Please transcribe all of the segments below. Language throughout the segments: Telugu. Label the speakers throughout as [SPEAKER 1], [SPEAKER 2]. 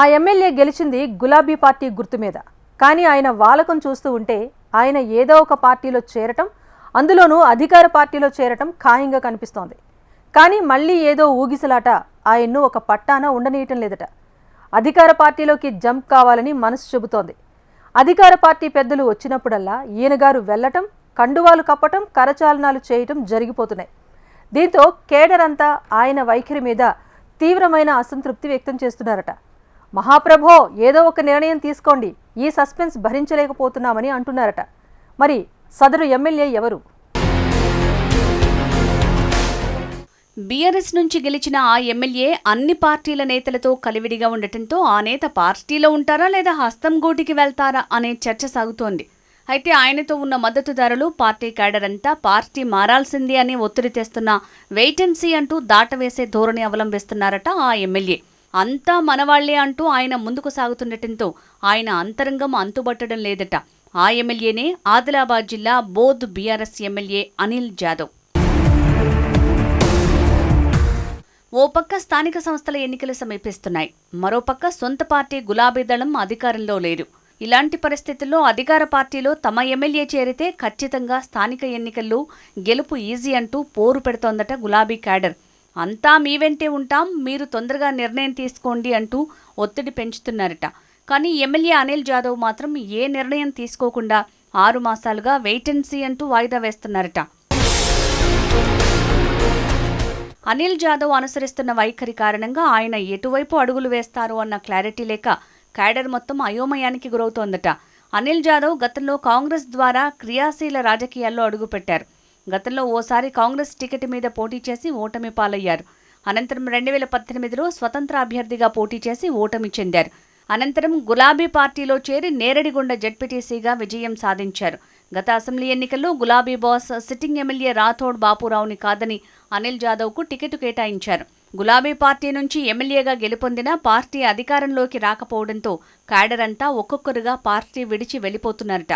[SPEAKER 1] ఆ ఎమ్మెల్యే గెలిచింది గులాబీ పార్టీ గుర్తు మీద. కానీ ఆయన వాలకం చూస్తూ ఉంటే ఆయన ఏదో ఒక పార్టీలో చేరటం అందులోనూ అధికార పార్టీలో చేరటం ఖాయంగా కనిపిస్తోంది. కానీ మళ్ళీ ఏదో ఊగిసలాట ఆయన్ను ఒక పట్టాన ఉండనీయటం లేదట. అధికార పార్టీలోకి జంప్ కావాలని మనసు చెబుతోంది. అధికార పార్టీ పెద్దలు వచ్చినప్పుడల్లా ఈయనగారు వెళ్ళటం కండువాలు కప్పటం కరచాలనాలు చేయటం జరిగిపోతున్నాయి. దీంతో కేడర్ అంతా ఆయన వైఖరి మీద తీవ్రమైన అసంతృప్తి వ్యక్తం చేస్తున్నారట. మహాప్రభో ఏదో ఒక నిర్ణయం తీసుకోండి. ఈ సస్పెన్స్ భరించలేకపోతున్నామని అంటున్నారట. మరి సదరు ఎమ్మెల్యే ఎవరు?
[SPEAKER 2] బీఆర్ఎస్ నుంచి గెలిచిన ఆ ఎమ్మెల్యే అన్ని పార్టీల నేతలతో కలివిడిగా ఉండటంతో ఆ నేత పార్టీలో ఉంటారా లేదా హస్తం గూటికి వెళ్తారా అనే చర్చ సాగుతోంది. అయితే ఆయనతో ఉన్న మద్దతుదారులు పార్టీ క్యాడర్ అంతా పార్టీ మారాల్సిందే అని ఒత్తిడి తెస్తున్న వెయిటెన్సీ అంటూ దాటవేసే ధోరణి అవలంబిస్తున్నారట ఆ ఎమ్మెల్యే. అంతా మనవాళ్ళే అంటూ ఆయన ముందుకు సాగుతుండటంతో ఆయన అంతరంగం అంతుబట్టడం లేదట. ఆ ఎమ్మెల్యేనే ఆదిలాబాద్ జిల్లా బోధ్ బీఆర్ఎస్ ఎమ్మెల్యే అనిల్ జాదవ్. ఓ పక్క స్థానిక సంస్థల ఎన్నికలు సమీపిస్తున్నాయి. మరోపక్క సొంత పార్టీ గులాబీ దళం అధికారంలో లేరు ఇలాంటి పరిస్థితుల్లో అధికార పార్టీలో తమ ఎమ్మెల్యే చేరితే ఖచ్చితంగా స్థానిక ఎన్నికల్లో గెలుపు ఈజీ అంటూ పోరు పెడుతోందట గులాబీ క్యాడర్. అంతా మీ వెంటే ఉంటాం మీరు తొందరగా నిర్ణయం తీసుకోండి అంటూ ఒత్తిడి పెంచుతున్నారట. కానీ ఎమ్మెల్యే అనిల్ జాదవ్ మాత్రం ఏ నిర్ణయం తీసుకోకుండా ఆరు మాసాలుగా వెయిటెన్సీ అంటూ వాయిదా వేస్తున్నారట. అనిల్ జాదవ్ అనుసరిస్తున్న వైఖరి కారణంగా ఆయన ఎటువైపు అడుగులు వేస్తారు అన్న క్లారిటీ లేక క్యాడర్ మొత్తం అయోమయానికి గురవుతోందట. అనిల్ జాదవ్ గతంలో కాంగ్రెస్ ద్వారా క్రియాశీల రాజకీయాల్లో అడుగుపెట్టారు. గతంలో ఓసారి కాంగ్రెస్ టికెట్ మీద పోటీ చేసి ఓటమి పాలయ్యారు. అనంతరం రెండు వేల పద్దెనిమిదిలో స్వతంత్ర అభ్యర్థిగా పోటీ చేసి ఓటమి చెందారు. అనంతరం గులాబీ పార్టీలో చేరి నేరడిగొండ జడ్పీటీసీగా విజయం సాధించారు. గత అసెంబ్లీ ఎన్నికల్లో గులాబీ బాస్ సిట్టింగ్ ఎమ్మెల్యే రాథోడ్ బాపురావుని కాదని అనిల్ జాదవ్కు టికెట్ కేటాయించారు. గులాబీ పార్టీ నుంచి ఎమ్మెల్యేగా గెలుపొందిన పార్టీ అధికారంలోకి రాకపోవడంతో క్యాడర్ అంతా ఒక్కొక్కరుగా పార్టీ విడిచి వెళ్ళిపోతున్నారట.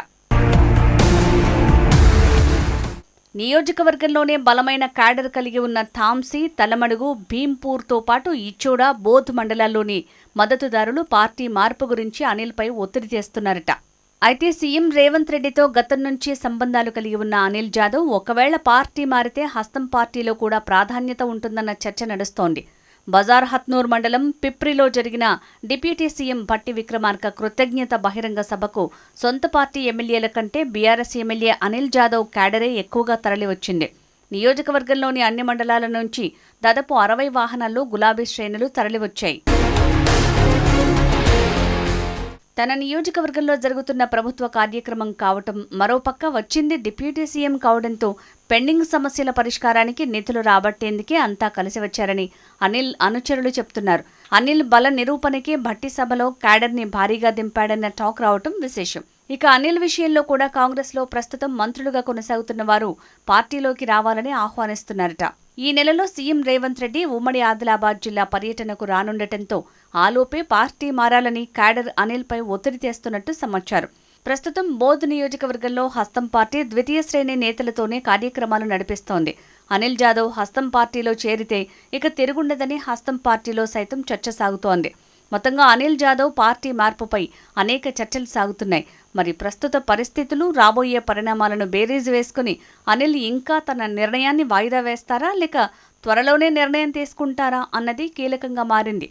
[SPEAKER 2] నియోజకవర్గంలోనే బలమైన క్యాడర్ కలిగి ఉన్న థామ్సీ తలమడుగు భీంపూర్తో పాటు ఇచ్చోడ బోధ్ మండలాల్లోని మద్దతుదారులు పార్టీ మార్పు గురించి అనిల్పై ఒత్తిడి చేస్తున్నారట. అయితే సీఎం రేవంత్ రెడ్డితో గతం నుంచి సంబంధాలు కలిగి ఉన్న అనిల్ జాదవ్ ఒకవేళ పార్టీ మారితే హస్తం పార్టీలో కూడా ప్రాధాన్యత ఉంటుందన్న చర్చ నడుస్తోంది. బజార్ హత్నూర్ మండలం పిప్రిలో జరిగిన డిప్యూటీ సీఎం భట్టి విక్రమార్క కృతజ్ఞత బహిరంగ సభకు సొంత పార్టీ ఎమ్మెల్యేల కంటే బీఆర్ఎస్ ఎమ్మెల్యే అనిల్ జాదవ్ క్యాడరే ఎక్కువగా తరలివచ్చింది. నియోజకవర్గంలోని అన్ని మండలాల నుంచి దాదాపు అరవై వాహనాల్లో గులాబీ శ్రేణులు తరలివచ్చాయి. తన నియోజకవర్గంలో జరుగుతున్న ప్రభుత్వ కార్యక్రమం కావటం మరోపక్క వచ్చింది డిప్యూటీ సీఎం కావడంతో పెండింగ్ సమస్యల పరిష్కారానికి నిధులు రాబట్టేందుకే అంతా కలిసి వచ్చారని అనిల్ అనుచరులు చెప్తున్నారు. అనిల్ బల నిరూపణకే భట్టి సభలో క్యాడర్ని భారీగా దింపాడన్న టాక్ రావటం విశేషం. ఇక అనిల్ విషయంలో కూడా కాంగ్రెస్లో ప్రస్తుతం మంత్రులుగా కొనసాగుతున్న వారు పార్టీలోకి రావాలని ఆహ్వానిస్తున్నారట. ఈ నెలలో సీఎం రేవంత్ రెడ్డి ఉమ్మడి ఆదిలాబాద్ జిల్లా పర్యటనకు రానుండటంతో ఆలోపే పార్టీ మారాలని క్యాడర్ అనిల్పై ఒత్తిడి చేస్తున్నట్టు సమాచారం. ప్రస్తుతం బోధ్ నియోజకవర్గంలో హస్తం పార్టీ ద్వితీయ శ్రేణి నేతలతోనే కార్యక్రమాలు నడిపిస్తోంది. అనిల్ జాదవ్ హస్తం పార్టీలో చేరితే ఇక తిరుగుండదని హస్తం పార్టీలో సైతం చర్చ సాగుతోంది. మొత్తంగా అనిల్ జాదవ్ పార్టీ మార్పుపై అనేక చర్చలు సాగుతున్నాయి. మరి ప్రస్తుత పరిస్థితులు రాబోయే పరిణామాలను బేరీజు వేసుకుని అనిల్ ఇంకా తన నిర్ణయాన్ని వాయిదా వేస్తారా లేక త్వరలోనే నిర్ణయం తీసుకుంటారా అన్నది కీలకంగా మారింది.